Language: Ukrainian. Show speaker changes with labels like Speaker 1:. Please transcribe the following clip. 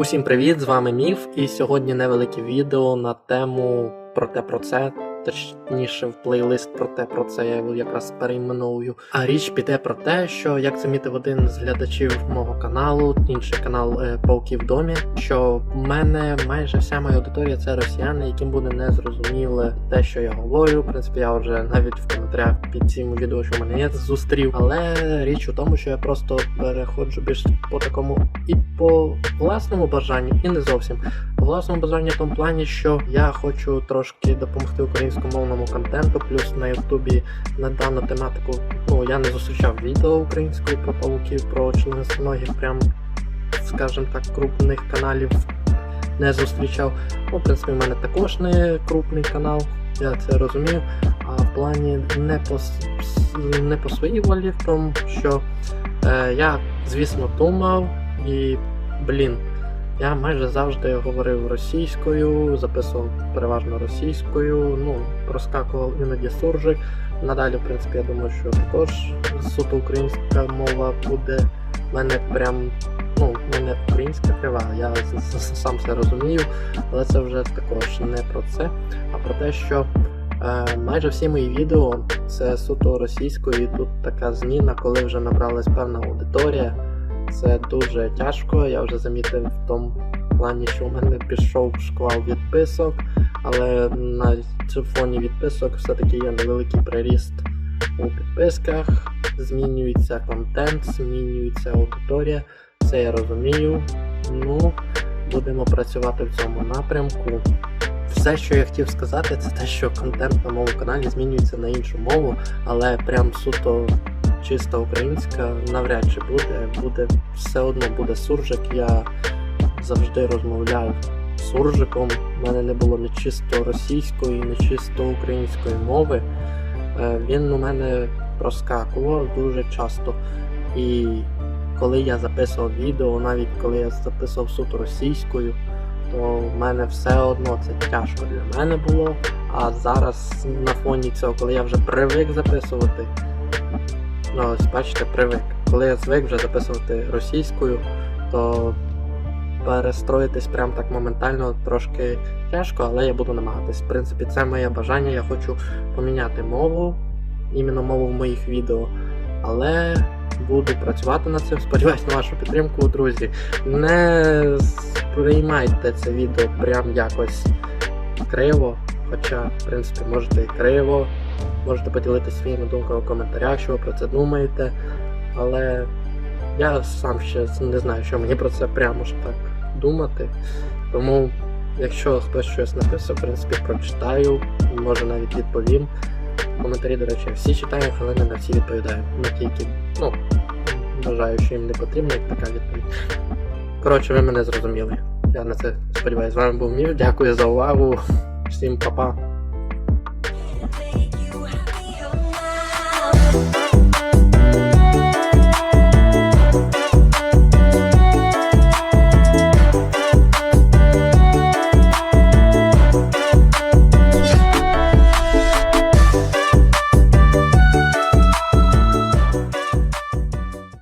Speaker 1: Усім привіт! З вами Міф, і сьогодні невелике відео на тему про те про це. Точніше, в плейлист про те про це я його якраз перейменовую. А річ піде про те, що як замітив один з глядачів мого каналу, інший канал е, Пауки в домі, що в мене майже вся моя аудиторія це росіяни, яким буде незрозуміле те, що я говорю. В принципі, я вже навіть в коментарях під цим відео, що в мене є, зустрів. Але річ у тому, що я просто переходжу більш по такому і по власному бажанню, і не зовсім. Власному бажанню в тому плані, що я хочу трошки допомогти українськомовному контенту, плюс на Ютубі на дану тематику. Ну я не зустрічав відео українською про павуків, про членистоногих, прям скажімо так, крупних каналів не зустрічав. Ну, в принципі, в мене також не крупний канал, я це розумію. А в плані не по, не по своїй волі, в тому, що е, я, звісно, думав і, блін, я майже завжди говорив російською, записував переважно російською, ну, проскакував іноді суржик. Надалі, в принципі, я думаю, що також суто українська мова буде в мене прям. Ну, в мене українська крива, я сам це розумію, але це вже також не про це, а про те, що е, майже всі мої відео це суто російською, і тут така зміна, коли вже набралась певна аудиторія. Це дуже тяжко. Я вже замітив в тому плані, що у мене пішов шквал відписок, але на фоні відписок все-таки є невеликий приріст у підписках, змінюється контент, змінюється аудиторія. Це я розумію. Ну, будемо працювати в цьому напрямку. Все, що я хотів сказати, це те, що контент на моєму каналі змінюється на іншу мову, але прям суто чиста українська навряд чи буде. Буде все одно буде суржик. Я завжди розмовляв суржиком. У мене не було ні чисто російської, ні чисто української мови. Е, Він у мене проскакував дуже часто. І коли я записував відео, навіть коли я записував суто російською, то в мене все одно це тяжко для мене було. А зараз на фоні цього, коли я вже привик записувати, ну ось бачите, привик. Коли я звик вже записувати російською, то перестроїтись прям так моментально трошки тяжко, але я буду намагатись. В принципі, це моє бажання. Я хочу поміняти мову, іменно мову в моїх відео. Але буду працювати над цим. Сподіваюсь на вашу підтримку, друзі. Не сприймайте це відео прям якось криво. Хоча, в принципі, можете і криво, можете поділитися своїми думками в коментарях, що ви про це думаєте. Але я сам ще не знаю, що мені про це прямо ж так думати. Тому, якщо хтось щось написав, в принципі, прочитаю, може навіть відповім. Коментарі, до речі, всі читаю, але не на всі відповідаю. Не тільки, ну, вважаю, що їм не потрібна така відповідь. Коротше, ви мене зрозуміли. Я на це сподіваюся. З вами був Мір. Дякую за увагу. Всім па-па.